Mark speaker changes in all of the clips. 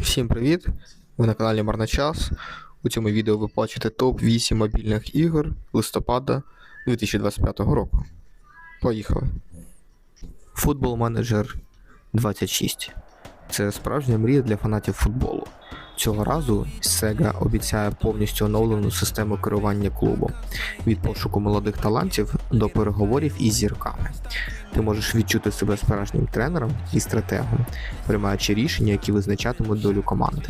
Speaker 1: Всім привіт! Ви на каналі Марна Час. У цьому відео ви бачите топ-8 мобільних ігор листопада 2025 року. Поїхали. Футбол менеджер 26. Це справжня мрія для фанатів футболу. Цього разу Sega обіцяє повністю оновлену систему керування клубом від пошуку молодих талантів до переговорів із зірками. Ти можеш відчути себе справжнім тренером і стратегом, приймаючи рішення, які визначатимуть долю команди.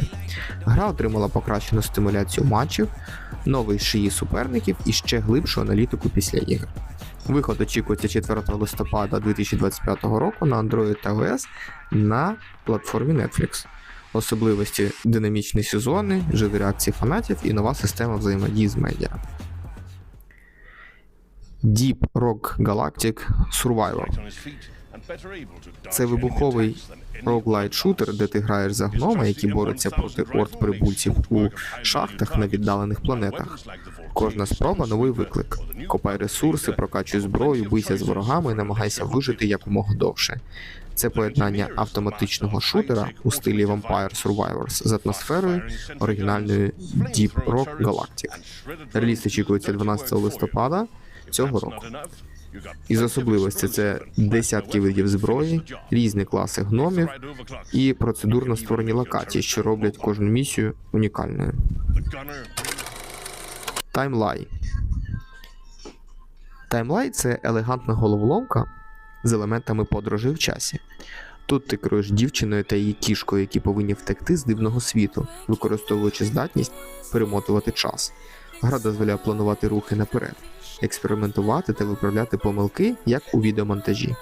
Speaker 1: Гра отримала покращену стимуляцію матчів, новий шиї суперників і ще глибшу аналітику після ігр. Виход очікується 4 листопада 2025 року на Android та iOS на платформі Netflix. Особливості динамічні сезони, живі реакції фанатів і нова система взаємодії з медіа. Deep Rock Galactic Survivor
Speaker 2: Це вибуховий
Speaker 1: роглайт шутер, де ти граєш за гнома, які борються проти орд прибульців у шахтах на віддалених планетах. Кожна спроба новий виклик. Копай ресурси, прокачуй зброю, бийся з ворогами намагайся вижити якомога довше. Це поєднання автоматичного шутера у стилі Vampire Survivors з атмосферою оригінальної Deep Rock Galactic. Реліз очікується 12 листопада цього року. Із особливостей це десятки видів зброї, різні класи гномів і процедурно створені локації, що роблять кожну місію унікальною. Таймлай. Таймлай це елегантна головоломка з елементами подорожі в часі. Тут ти керуєш дівчиною та її кішкою, які повинні втекти з дивного світу, використовуючи здатність перемотувати час. Гра дозволяє планувати рухи наперед, експериментувати та виправляти помилки, як у відеомонтажі.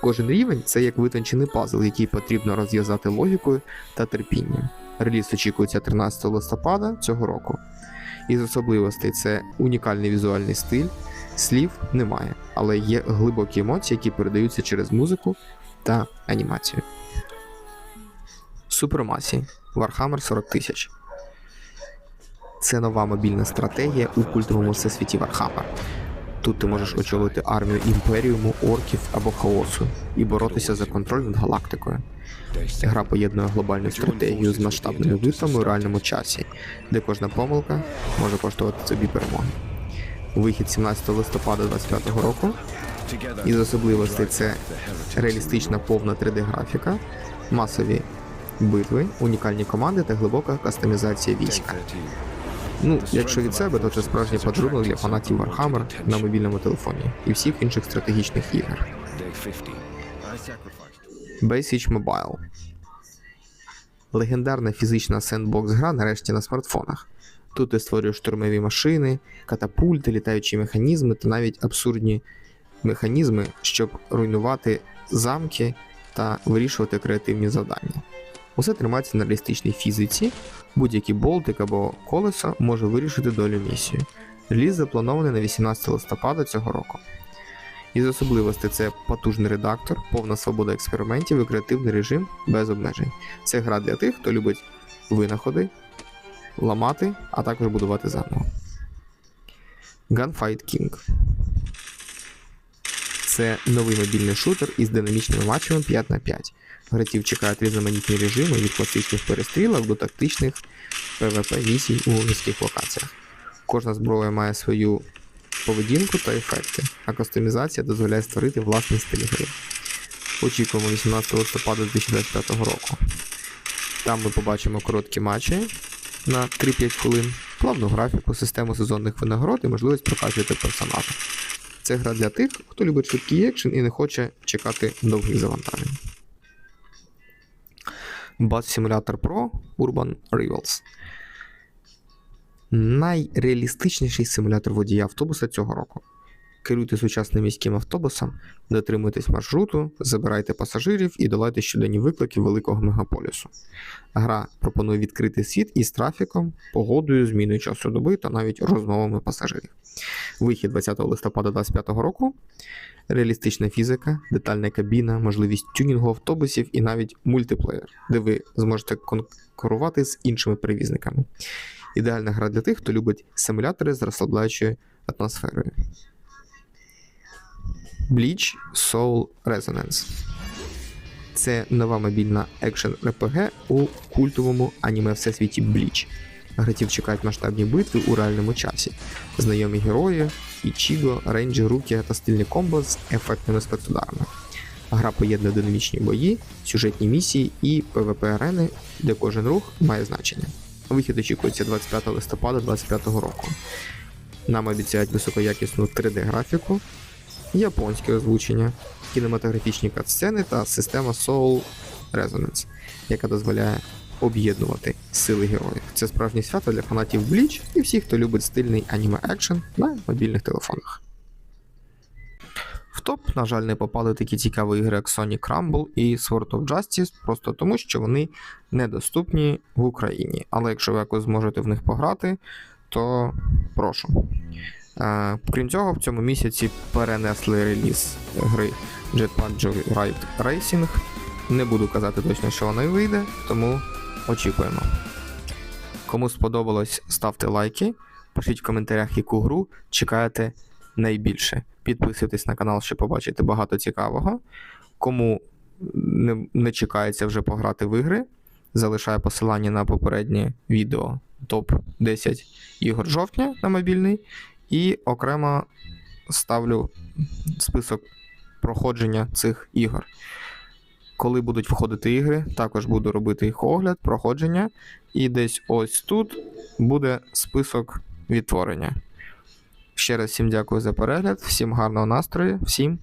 Speaker 1: Кожен рівень це як витончений пазл, який потрібно розв'язати логікою та терпінням. Реліз очікується 13 листопада цього року. Із особливостей це унікальний візуальний стиль, слів немає, але є глибокі емоції, які передаються через музику та анімацію. Супермасі Warhammer 40 тисяч. Це нова мобільна стратегія у культовому всесвіті Warhammer. Тут ти можеш очолити армію імперіуму, орків або хаосу і боротися за контроль над галактикою. Гра поєднує глобальну стратегію з масштабними битвами у реальному часі, де кожна помилка може коштувати собі перемоги. Вихід 17 листопада 2025 року. Із особливостей це реалістична повна 3D-графіка, масові битви, унікальні команди та глибока кастомізація війська. Ну, якщо від себе, то це справжній подарунок для фанатів Warhammer на мобільному телефоні і всіх інших стратегічних ігор. Basic Mobile Легендарна фізична сендбокс гра нарешті на смартфонах. Тут ти створюєш штурмові машини, катапульти, літаючі механізми та навіть абсурдні механізми, щоб руйнувати замки та вирішувати креативні завдання. Усе тримається на реалістичній фізиці, будь-який болтик або колесо може вирішити долю місії. Реліз запланований на 18 листопада цього року. Із особливостей це потужний редактор, повна свобода експериментів і креативний режим без обмежень. Це гра для тих, хто любить винаходи, ламати, а також будувати заново. Gunfight King. Це новий мобільний шутер із динамічними матчами 5 на 5. Гравців чекають різноманітні режими від класичних перестрілок до тактичних PvP місій у міських локаціях. Кожна зброя має свою поведінку та ефекти, а кастомізація дозволяє створити власний стиль гри. Очікуємо 18 листопада 2025 року. Там ми побачимо короткі матчі на 3-5 хвилин, плавну графіку, систему сезонних винагород і можливість прокачувати персонажа. Це гра для тих, хто любить швидкий екшен і не хоче чекати довгих завантажень. Bus Simulator Pro Urban Rivals. Найреалістичніший симулятор водія автобуса цього року. Керуйте сучасним міським автобусом, дотримуйтесь маршруту, забирайте пасажирів і долайте щоденні виклики великого мегаполісу. Гра пропонує відкритий світ із трафіком, погодою, зміною часу доби та навіть розмовами пасажирів. Вихід 20 листопада 2025 року. Реалістична фізика, детальна кабіна, можливість тюнінгу автобусів і навіть мультиплеєр, де ви зможете конкурувати з іншими перевізниками. Ідеальна гра для тих, хто любить симулятори з розслабляючою атмосферою. Bleach Soul Resonance. Це нова мобільна екшен RPG у культовому аніме всесвіті Бліч. Гравців чекають масштабні битви у реальному часі. Знайомі герої, Ічіго, Рейнджі, Рукі та стильний комбо з ефектними спецударами. Гра поєднує динамічні бої, сюжетні місії і PvP арени, де кожен рух має значення. Вихід очікується 25 листопада 2025 року. Нам обіцяють високоякісну 3D-графіку, японське озвучення, кінематографічні катсцени та система Soul Resonance, яка дозволяє об'єднувати сили героїв. Це справжнє свято для фанатів Bleach і всіх, хто любить стильний аніме екшен на мобільних телефонах. В топ, на жаль, не попали такі цікаві ігри, як Sonic Rumble і Sword of Justice, просто тому, що вони недоступні в Україні. Але якщо ви якось зможете в них пограти, то прошу. Крім цього, в цьому місяці перенесли реліз гри Jetpack Joyride Racing. Не буду казати точно, що вона й вийде, тому очікуємо. Кому сподобалось, ставте лайки, пишіть в коментарях, яку гру чекаєте найбільше. Підписуйтесь на канал, щоб побачити багато цікавого. Кому не, не чекається вже пограти в ігри, залишаю посилання на попереднє відео топ-10 ігор жовтня на мобільний. І окремо ставлю список проходження цих ігор. Коли будуть входити ігри, також буду робити їх огляд, проходження, і десь ось тут буде список відтворення. Ще раз всім дякую за перегляд, всім гарного настрою, всім